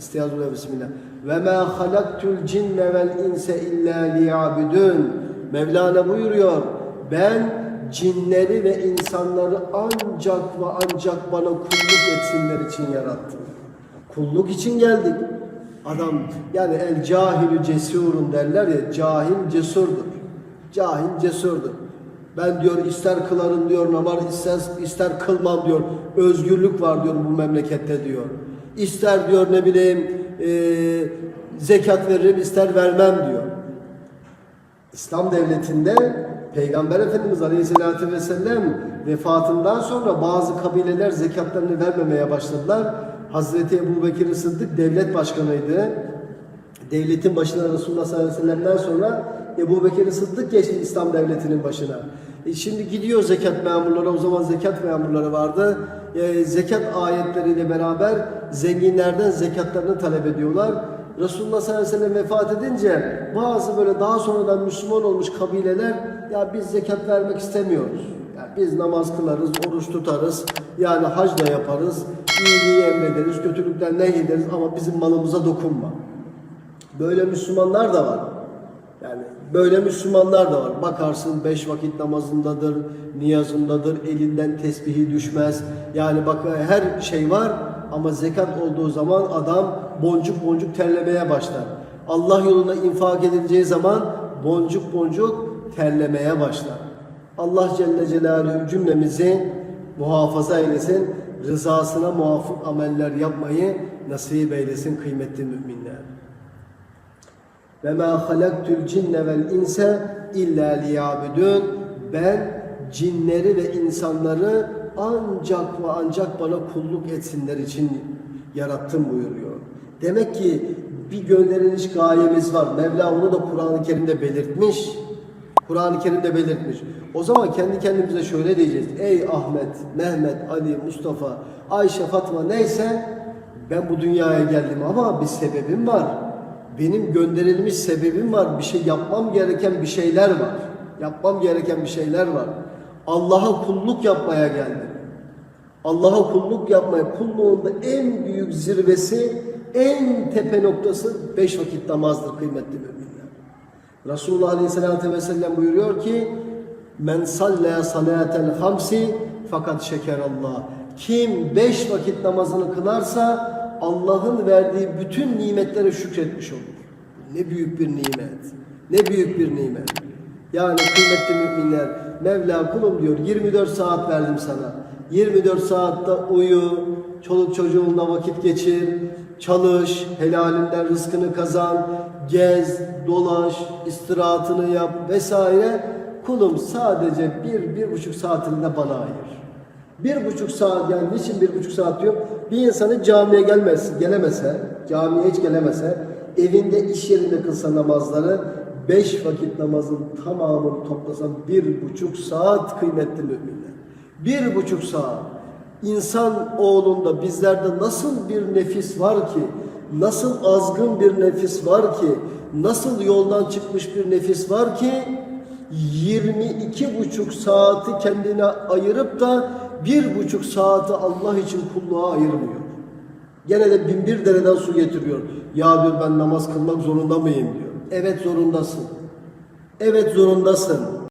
Estağfurullah bismillah. Ve ma halaktul cinne vel inse illa liyabudun. Mevlana buyuruyor. Ben cinleri ve insanları ancak ve ancak bana kulluk etsinler için yarattım. Kulluk için geldik. Adam yani el cahilü cesurun derler ya cahil cesurdur. Cahil cesurdur. Ben diyor ister kılarım diyor namaz ister, ister kılmam diyor. Özgürlük var diyor bu memlekette diyor. İster diyor ne bileyim e, zekat veririm ister vermem diyor. İslam devletinde Peygamber Efendimiz Aleyhisselatü Vesselam vefatından sonra bazı kabileler zekatlarını vermemeye başladılar. Hazreti Ebu Bekir Sıddık devlet başkanıydı. Devletin başına Resulullah sallallahu aleyhi ve sellem'den sonra Ebu Bekir Sıddık geçti İslam devletinin başına. E şimdi gidiyor zekat memurları, o zaman zekat memurları vardı. E, zekat ayetleriyle beraber zenginlerden zekatlarını talep ediyorlar. Resulullah sallallahu aleyhi ve sellem vefat edince bazı böyle daha sonradan Müslüman olmuş kabileler ya biz zekat vermek istemiyoruz. Yani biz namaz kılarız, oruç tutarız, yani hac da yaparız, iyiliği emrederiz, kötülükten nehyederiz ama bizim malımıza dokunma. Böyle Müslümanlar da var. Yani böyle Müslümanlar da var. Bakarsın beş vakit namazındadır, niyazındadır, elinden tesbihi düşmez. Yani bak her şey var ama zekat olduğu zaman adam boncuk boncuk terlemeye başlar. Allah yoluna infak edileceği zaman boncuk boncuk terlemeye başlar. Allah Celle Celaluhu cümlemizi muhafaza eylesin. Rızasına muvafık ameller yapmayı nasip eylesin kıymetli müminler. Ve ma halaktul cinne vel inse illa liyabudun. Ben cinleri ve insanları ancak ve ancak bana kulluk etsinler için yarattım buyuruyor. Demek ki bir gönderiliş gayemiz var. Mevla onu da Kur'an-ı Kerim'de belirtmiş. Kur'an-ı Kerim'de belirtmiş. O zaman kendi kendimize şöyle diyeceğiz. Ey Ahmet, Mehmet, Ali, Mustafa, Ayşe, Fatma neyse ben bu dünyaya geldim ama bir sebebim var. Benim gönderilmiş sebebim var. Bir şey yapmam gereken bir şeyler var. Yapmam gereken bir şeyler var. Allah'a kulluk yapmaya geldim. Allah'a kulluk yapmaya, kulluğunda en büyük zirvesi, en tepe noktası beş vakit namazdır kıymetli müminler. Resulullah Aleyhisselatü Vesselam buyuruyor ki Men sallaya salatel hamsi fakat şeker Allah. Kim beş vakit namazını kılarsa Allah'ın verdiği bütün nimetlere şükretmiş olur. Ne büyük bir nimet. Ne büyük bir nimet. Yani kıymetli müminler Mevla kulum diyor 24 saat verdim sana. 24 saatte uyu, çoluk çocuğunla vakit geçir, çalış, helalinden rızkını kazan, gez, dolaş, istirahatını yap vesaire. Kulum sadece bir, bir buçuk saatinde bana ayır. Bir buçuk saat yani niçin bir buçuk saat diyor? Bir insanın camiye gelmez, gelemese, camiye hiç gelemese, evinde iş yerinde kılsa namazları, beş vakit namazın tamamını toplasam bir buçuk saat kıymetli müminler. Bir buçuk saat. İnsan oğlunda bizlerde nasıl bir nefis var ki, nasıl azgın bir nefis var ki, nasıl yoldan çıkmış bir nefis var ki, 22 buçuk saati kendine ayırıp da bir buçuk saati Allah için kulluğa ayırmıyor. Gene de bin bir dereden su getiriyor. Ya diyor ben namaz kılmak zorunda mıyım diyor. Evet zorundasın. Evet zorundasın.